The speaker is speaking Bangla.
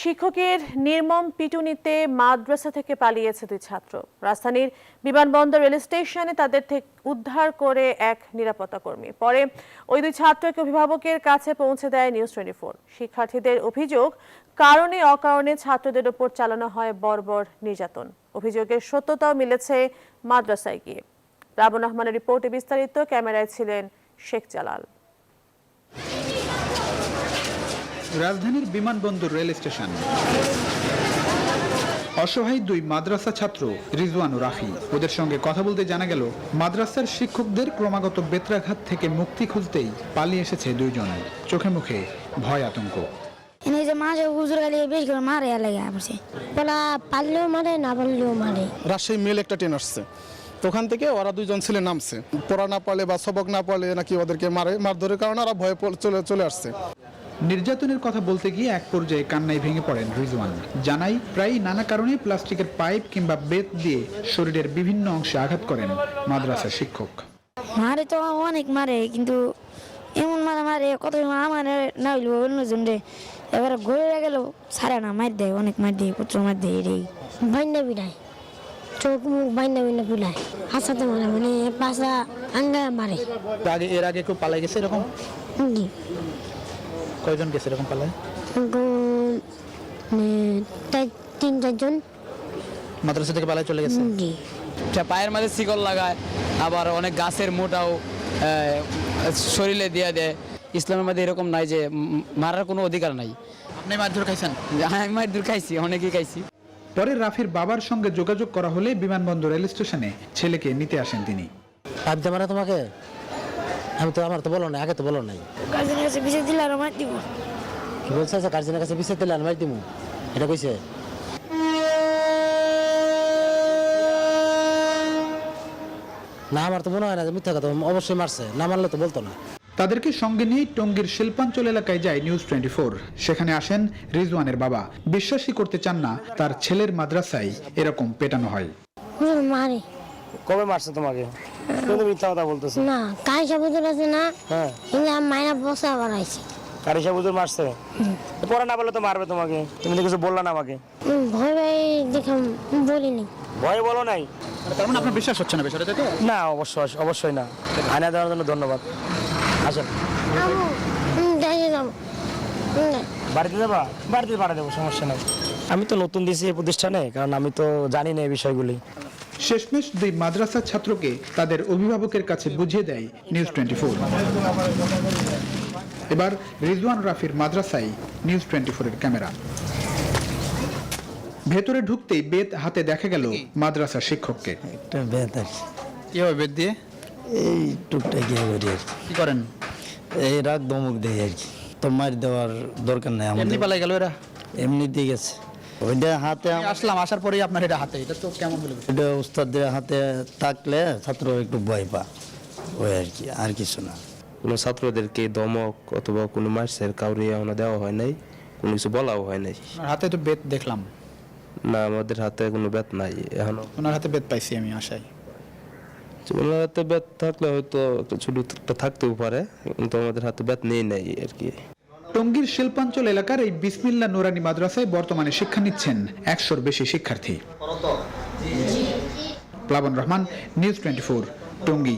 শিক্ষকের নির্মম পিটুনিতে মাদ্রাসা থেকে পালিয়েছে দুই ছাত্র। রাজধানীর বিমানবন্দর রেল স্টেশনে তাদের থেকে উদ্ধার করে এক নিরাপত্তা কর্মী। পরে ওই দুই ছাত্রকে অভিভাবকের কাছে পৌঁছে দেয় নিউজ টোয়েন্টি ফোর। শিক্ষার্থীদের অভিযোগ, কারণে অকারণে ছাত্রদের উপর চালানো হয় বর্বর নির্যাতন। অভিযোগের সত্যতাও মিলেছে মাদ্রাসায় গিয়ে। রাবন রহমানের রিপোর্টে বিস্তারিত, ক্যামেরায় ছিলেন শেখ জালাল। রাজধানীর বিমানবন্দর রেল স্টেশন। অসহায় দুই মাদ্রাসা ছাত্র রিজওয়ান ও রাফি। ওদের সঙ্গে কথা বলতে জানা গেল মাদ্রাসার শিক্ষকদের ক্রমাগত বেত্রাঘাত থেকে মুক্তি খুঁজতেই পালিয়ে এসেছে দুইজন। চোখে মুখে ভয় আতঙ্ক। যে মাঝে হুজুর গালি বেশ করে মারে লাগে পড়ছে। বলা পারলেও মারে না পারলেও মারে। রাজশাহী মেল একটা ট্রেন আসছে। তো ওখান থেকে ওরা দুইজন ছেলে নামছে। পড়া না পারলে বা সবক না পারলে নাকি ওদেরকে মারে মারধরের কারণে ওরা ভয়ে পড়ে- চলে চলে আসছে। নির্যাতনের কথা বলতে গিয়ে এক পর্যায়ে কান্নায় ভেঙে পড়েন রিজওয়ান। জানাই প্রায় নানা কারণে প্লাস্টিকের পাইপ কিংবা বেত দিয়ে শরীরের বিভিন্ন অংশে আঘাত করেন মাদ্রাসা শিক্ষক। মারে তো অনেক মারে কিন্তু এমন মারা মারে কত আমার না হইল অন্যজন রে এবারে ঘুরে গেল সারে না মার দেয় অনেক মার দেয় পুত্র মার দেয় এটাই বাইন্দা বিড়ায় চোখ মুখ বাইন্দা বাইন্দা বুলায় হাসাতে মারে মানে পাশা আঙ্গা মারে। আগে এর আগে কেউ পালাই গেছে এরকম? জি। কয়জন গেছে এরকম পালায় তিন চারজন মাদ্রাসা থেকে পালাই চলে গেছে? আচ্ছা, পায়ের মাঝে শিকল লাগায় আবার অনেক গাছের মোটাও শরীরে দিয়ে দেয়। ইসলামের মধ্যে এরকম নাই যে মারার কোনো অধিকার নাই। আপনি মারধর খাইছেন? হ্যাঁ আমি মার দূর খাইছি অনেকেই খাইছি। পরে রাফির বাবার সঙ্গে যোগাযোগ করা হলে বিমানবন্দর রেল স্টেশনে ছেলেকে নিতে আসেন তিনি। আনতে পারে তোমাকে? আমি তো আমার তো বলো না আগে তো বলো নাই। গার্জেনের কাছে বিষয় দিলে আর দিব কি বলছে? গার্জেনের কাছে বিচার দিলে আনবাই দিমু। এটা কইছে? না আমার তো মনে হয় না যে মিথ্যা কথা অবশ্যই মারছে। না মারলে তো বলতো না। তাদেরকে সঙ্গে নিয়ে টঙ্গীর শিল্পাঞ্চল এলাকায় যায় নিউজ টোয়েন্টি সেখানে আসেন রিজওয়ানের বাবা। বিশ্বাসই করতে চান না তার ছেলের মাদ্রাসায় এরকম পেটানো হয়। মারে। কবে মারছে তোমাকে? তুমি মিথ্যা কথা বলতেছো? না কাই আছে না হ্যাঁ। কিন্তু আমি মাইনা বসা বানাইছি কারিশা বুঝুর মারছে? পড়া না বলে তো মারবে তোমাকে। তুমি তো কিছু বললা না আমাকে। ভয় দেখে বলিনি। ভয়ে বলো নাই। তার মানে আপনার বিশ্বাস হচ্ছে না বিষয়টা তো? না অবশ্যই অবশ্যই না। আয়না দেওয়ার জন্য ধন্যবাদ। আসেন বাড়িতে যাবা? বাড়িতে পাঠা দেবো সমস্যা নাই। আমি তো নতুন দিয়েছি এই প্রতিষ্ঠানে কারণ আমি তো জানি না এই বিষয়গুলি। শেষমেশ দুই মাদ্রাসার ছাত্রকে তাদের অভিভাবকের কাছে বুঝিয়ে দেয় নিউজ টোয়েন্টি ফোর এবার রিজওয়ান রাফির মাদ্রাসায় নিউজ টোয়েন্টি এর ক্যামেরা। ভেতরে ঢুকতেই বেদ হাতে দেখা গেল মাদ্রাসা শিক্ষককে। একটা বেত আর কি। কীভাবে বেত দিয়ে? এই টুকটাক ইয়ে করি আর কি। করেন? এই রাগ দমক দেয় আর কি। তো মার দেওয়ার দরকার নাই আমাদের। পালাই গেল এরা? এমনিতেই গেছে। ওইটা হাতে আসলাম আসার পরেই আপনার এটা হাতে। এটা তো কেমন হলো ওইটা উস্তাদের হাতে থাকলে ছাত্র একটু ভয় পা ওই আর কি আর কিছু না। কোনো ছাত্রদেরকে দমক অথবা কোনো মার্সের কাউরে এখনও দেওয়া হয় নাই কোনো কিছু বলাও হয় নাই। হাতে তো বেত দেখলাম। না আমাদের হাতে কোনো বেত নাই এখনও। ওনার হাতে বেত পাইছি আমি আশায়। ওনার হাতে বেত থাকলে হয়তো ছোট থাকতেও পারে কিন্তু আমাদের হাতে বেত নেই নাই আর কি। টঙ্গীর শিল্পাঞ্চল এলাকার এই বিসমিল্লা নোরানি মাদ্রাসায় বর্তমানে শিক্ষা নিচ্ছেন একশোর বেশি শিক্ষার্থী। প্লাবন রহমান, নিউজ টোয়েন্টি টঙ্গী।